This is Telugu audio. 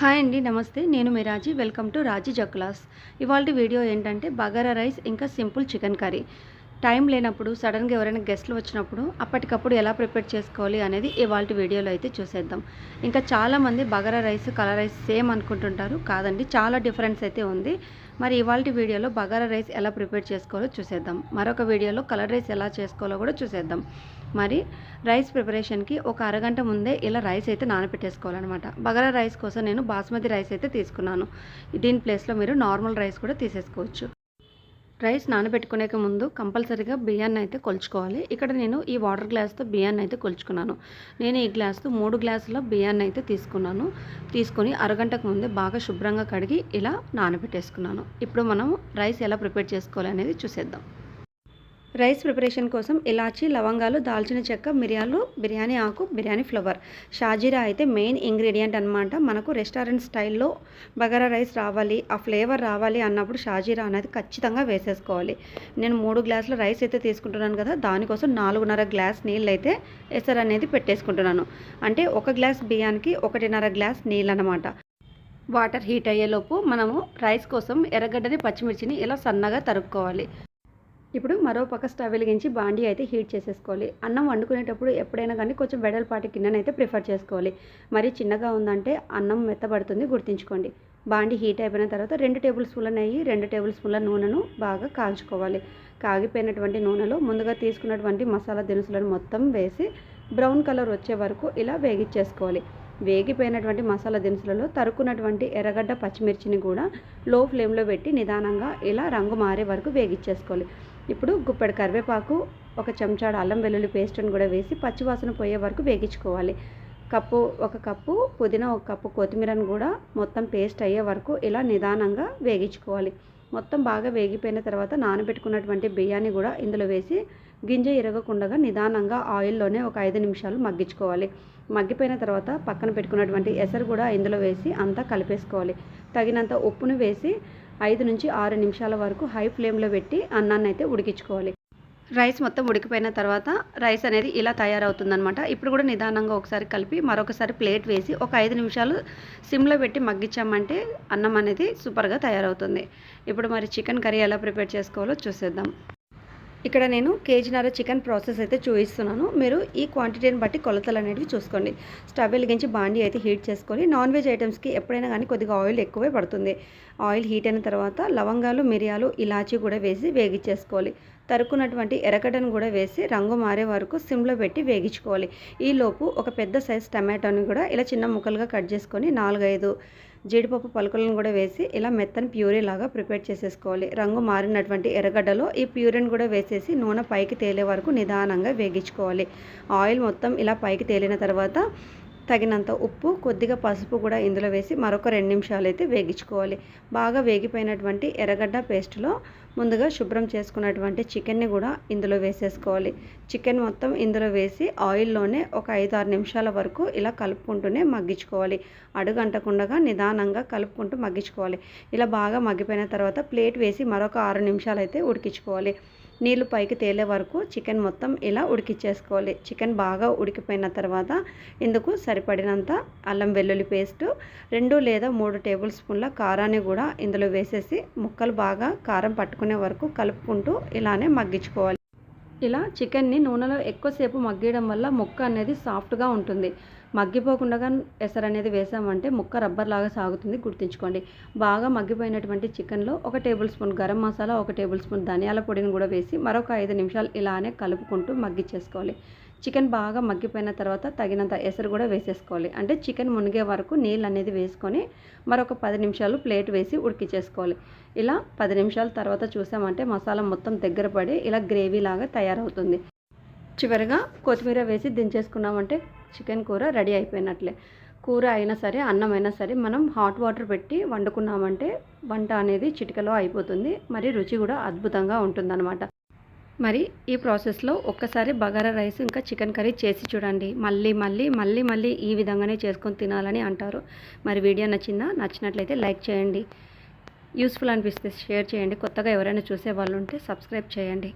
హాయ్ అండి నమస్తే. నేను మీ రాజీ. వెల్కమ్ టు రాజీ జక్లాస్ ఇవాళ వీడియో ఏంటంటే బగారా రైస్ ఇంకా సింపుల్ చికెన్ కర్రీ. టైం లేనప్పుడు సడన్గా ఎవరైనా గెస్ట్లు వచ్చినప్పుడు అప్పటికప్పుడు ఎలా ప్రిపేర్ చేసుకోవాలి అనేది ఇవాళ వీడియోలో అయితే చూసేద్దాం. ఇంకా చాలామంది bagara rice colour rice same అనుకుంటుంటారు. కాదండి చాలా డిఫరెన్స్ అయితే ఉంది. మరి ఇవాళ వీడియోలో బగారా రైస్ ఎలా ప్రిపేర్ చేసుకోవాలో చూసేద్దాం. మరొక వీడియోలో కలర్ రైస్ ఎలా చేసుకోవాలో కూడా చూసేద్దాం. మరి రైస్ ప్రిపరేషన్కి ఒక అరగంట ముందే ఇలా రైస్ అయితే నానబెట్టేసుకోవాలన్నమాట. బగారా రైస్ కోసం నేను బాస్మతి రైస్ అయితే తీసుకున్నాను. దీని ప్లేస్లో మీరు నార్మల్ రైస్ కూడా తీసేసుకోవచ్చు. రైస్ నానబెట్టుకునే ముందు కంపల్సరీగా బియ్యాన్ని అయితే కొలుచుకోవాలి. ఇక్కడ నేను ఈ వాటర్ గ్లాస్తో బియ్యాన్ని అయితే కొలుచుకున్నాను. నేను ఈ గ్లాస్తో మూడు గ్లాసుల బియ్యాన్ని అయితే తీసుకున్నాను. తీసుకొని అరగంటకు ముందే బాగా శుభ్రంగా కడిగి ఇలా నానబెట్టేసుకున్నాను. ఇప్పుడు మనం రైస్ ఎలా ప్రిపేర్ చేసుకోవాలి అనేది చూసేద్దాం. రైస్ ప్రిపరేషన్ కోసం ఇలాచి లవంగాలు దాల్చిన చెక్క మిరియాలు బిర్యానీ ఆకు బిర్యానీ ఫ్లవర్. షాజీరా అయితే మెయిన్ ఇంగ్రీడియంట్ అనమాట మనకు రెస్టారెంట్ స్టైల్లో బగారా రైస్ రావాలి ఆ ఫ్లేవర్ రావాలి అన్నప్పుడు షాజీరా అనేది ఖచ్చితంగా వేసేసుకోవాలి. నేను మూడు గ్లాసుల రైస్ అయితే తీసుకుంటున్నాను కదా దానికోసం నాలుగున్నర గ్లాస్ నీళ్ళు అయితే అనేది పెట్టేసుకుంటున్నాను. అంటే ఒక గ్లాస్ బియ్యానికి ఒకటిన్నర గ్లాస్ నీళ్ళు అనమాట వాటర్ హీట్ అయ్యేలోపు మనము రైస్ కోసం ఎర్రగడ్డని పచ్చిమిర్చిని ఇలా సన్నగా తరుక్కోవాలి. ఇప్పుడు మరో పక్క స్టవ్ వెలిగించి బాండీ అయితే హీట్ చేసేసుకోవాలి. అన్నం వండుకునేటప్పుడు ఎప్పుడైనా కానీ కొంచెం వెడల్పాటి గిన్నెనైతే ప్రిఫర్ చేసుకోవాలి. మరి చిన్నగా ఉందంటే అన్నం మెత్తబడుతుంది గుర్తుంచుకోండి. బాండి హీట్ అయిపోయిన తర్వాత రెండు టేబుల్ స్పూన్ల నెయ్యి రెండు టేబుల్ స్పూన్ల నూనెను బాగా కాల్చుకోవాలి. కాగిపోయినటువంటి నూనెలో ముందుగా తీసుకున్నటువంటి మసాలా దినుసులను మొత్తం వేసి బ్రౌన్ కలర్ వచ్చే వరకు ఇలా వేగించేసుకోవాలి వేగిపోయినటువంటి మసాలా దినుసులలో తరుక్కున్నటువంటి ఎర్రగడ్డ పచ్చిమిర్చిని కూడా లో ఫ్లేమ్లో పెట్టి నిదానంగా ఇలా రంగు మారే వరకు వేగిచ్చేసుకోవాలి. ఇప్పుడు గుప్పెడు కరివేపాకు ఒక చెంచాడు అల్లం వెల్లుల్లి పేస్ట్ని కూడా వేసి పచ్చివాసన పోయే వరకు వేగించుకోవాలి. కప్పు ఒక కప్పు పుదీనా ఒక కప్పు కొత్తిమీరను కూడా మొత్తం పేస్ట్ అయ్యే వరకు ఇలా నిదానంగా వేగించుకోవాలి. మొత్తం బాగా వేగిపోయిన తర్వాత నానబెట్టుకున్నటువంటి బియ్యాన్ని కూడా ఇందులో వేసి గింజ ఇరగకుండా నిదానంగా ఆయిల్లోనే ఒక ఐదు నిమిషాలు మగ్గించుకోవాలి. మగ్గిపోయిన తర్వాత పక్కన పెట్టుకున్నటువంటి ఎసరు కూడా ఇందులో వేసి అంతా కలిపేసుకోవాలి. తగినంత ఉప్పును వేసి ఐదు నుంచి ఆరు నిమిషాల వరకు హై ఫ్లేమ్లో పెట్టి అన్నాన్ని అయితే ఉడికించుకోవాలి. రైస్ మొత్తం ఉడికిపోయిన తర్వాత రైస్ అనేది ఇలా తయారవుతుందనమాట ఇప్పుడు కూడా నిదానంగా ఒకసారి కలిపి మరొకసారి ప్లేట్ వేసి ఒక ఐదు నిమిషాలు సిమ్లో పెట్టి మగ్గించామంటే అన్నం అనేది సూపర్గా తయారవుతుంది. ఇప్పుడు మరి చికెన్ కర్రీ ఎలా ప్రిపేర్ చేసుకోవాలో చూసేద్దాం. ఇక్కడ నేను కేజీన్నర చికెన్ ప్రాసెస్ అయితే చూపిస్తున్నాను. మీరు ఈ క్వాంటిటీని బట్టి కొలతలు అనేవి చూసుకోండి. స్టవ్ వెలిగించి బాండి అయితే హీట్ చేసుకొని నాన్ వెజ్ ఐటమ్స్కి ఎప్పుడైనా కానీ కొద్దిగా ఆయిల్ ఎక్కువే పడుతుంది. ఆయిల్ హీట్ అయిన తర్వాత లవంగాలు మిరియాలు ఇలాచీ కూడా వేసి వేగించేసుకోవాలి తరుకున్నటువంటి ఎరగడ్డను కూడా వేసి రంగు మారే వరకు సిమ్లో పెట్టి వేగించుకోవాలి. ఈలోపు ఒక పెద్ద సైజ్ టమాటోని కూడా ఇలా చిన్న ముక్కలుగా కట్ చేసుకొని నాలుగైదు జీడిపప్పు పలుకులను కూడా వేసి ఇలా మెత్తని ప్యూరీ లాగా ప్రిపేర్ చేసేసుకోవాలి. రంగు మారినటువంటి ఎర్రగడ్డలో ఈ ప్యూరీని కూడా వేసేసి నూనె పైకి తేలే వరకు నిదానంగా వేగించుకోవాలి. ఆయిల్ మొత్తం ఇలా పైకి తేలిన తర్వాత తగినంత ఉప్పు కొద్దిగా పసుపు కూడా ఇందులో వేసి మరొక రెండు నిమిషాలు అయితే వేగించుకోవాలి. బాగా వేగిపోయినటువంటి ఎర్రగడ్డ పేస్ట్లో ముందుగా శుభ్రం చేసుకున్నటువంటి చికెన్ని కూడా ఇందులో వేసేసుకోవాలి. చికెన్ మొత్తం ఇందులో వేసి ఆయిల్లోనే ఒక ఐదు ఆరు నిమిషాల వరకు ఇలా కలుపుకుంటూనే మగ్గించుకోవాలి. అడుగంటకుండగా నిదానంగా కలుపుకుంటూ మగ్గించుకోవాలి. ఇలా బాగా మగ్గిపోయిన తర్వాత ప్లేట్ వేసి మరొక ఆరు నిమిషాలు అయితే ఉడికించుకోవాలి. నీళ్ళు పైకి తేలే వరకు చికెన్ మొత్తం ఇలా ఉడికిచ్చేసుకోవాలి. చికెన్ బాగా ఉడికిపోయిన తర్వాత ఇందుకు సరిపడినంత అల్లం వెల్లుల్లి పేస్ట్ రెండు లేదా మూడు టేబుల్ స్పూన్ల కారాన్ని కూడా ఇందులో వేసేసి ముక్కలు బాగా కారం పట్టుకునే వరకు కలుపుకుంటూ ఇలానే మగ్గించుకోవాలి. ఇలా చికెన్ని నూనెలో ఎక్కువసేపు మగ్గడం వల్ల ముక్క అనేది సాఫ్ట్గా ఉంటుంది. మగ్గిపోకుండా ఎసరు అనేది వేసామంటే ముక్క రబ్బర్ లాగా సాగుతుంది గుర్తుంచుకోండి. బాగా మగ్గిపోయినటువంటి చికెన్లో ఒక టేబుల్ స్పూన్ గరం మసాలా ఒక టేబుల్ స్పూన్ ధనియాల పొడిని కూడా వేసి మరొక ఐదు నిమిషాలు ఇలానే కలుపుకుంటూ మగ్గిచ్చేసుకోవాలి. చికెన్ బాగా మగ్గిపోయిన తర్వాత తగినంత ఎసరు కూడా వేసేసుకోవాలి. అంటే చికెన్ మునిగే వరకు నీళ్ళు అనేది వేసుకొని మరొక పది నిమిషాలు ప్లేట్ వేసి ఉడికిచ్చేసుకోవాలి. ఇలా పది నిమిషాల తర్వాత చూసామంటే మసాలా మొత్తం దగ్గర పడి ఇలా గ్రేవీ లాగా తయారవుతుంది. చివరిగా కొత్తిమీర వేసి దించేసుకున్నామంటే చికెన్ కూర రెడీ అయిపోయినట్లే. కూర అయినా సరే అన్నం అయినా సరే మనం హాట్ వాటర్ పెట్టి వండుకున్నామంటే వంట అనేది చిటికలో అయిపోతుంది. మరి రుచి కూడా అద్భుతంగా ఉంటుందన్నమాట. మరి ఈ ప్రాసెస్లో ఒక్కసారి బగారా రైస్ ఇంకా చికెన్ కర్రీ చేసి చూడండి. మళ్ళీ మళ్ళీ మళ్ళీ మళ్ళీ ఈ విధంగానే చేసుకొని తినాలని అంటారు. మరి వీడియో నచ్చిందా? నచ్చినట్లయితే లైక్ చేయండి. యూస్ఫుల్ అనిపిస్తే షేర్ చేయండి. కొత్తగా ఎవరైనా చూసే వాళ్ళు ఉంటే సబ్స్క్రైబ్ చేయండి.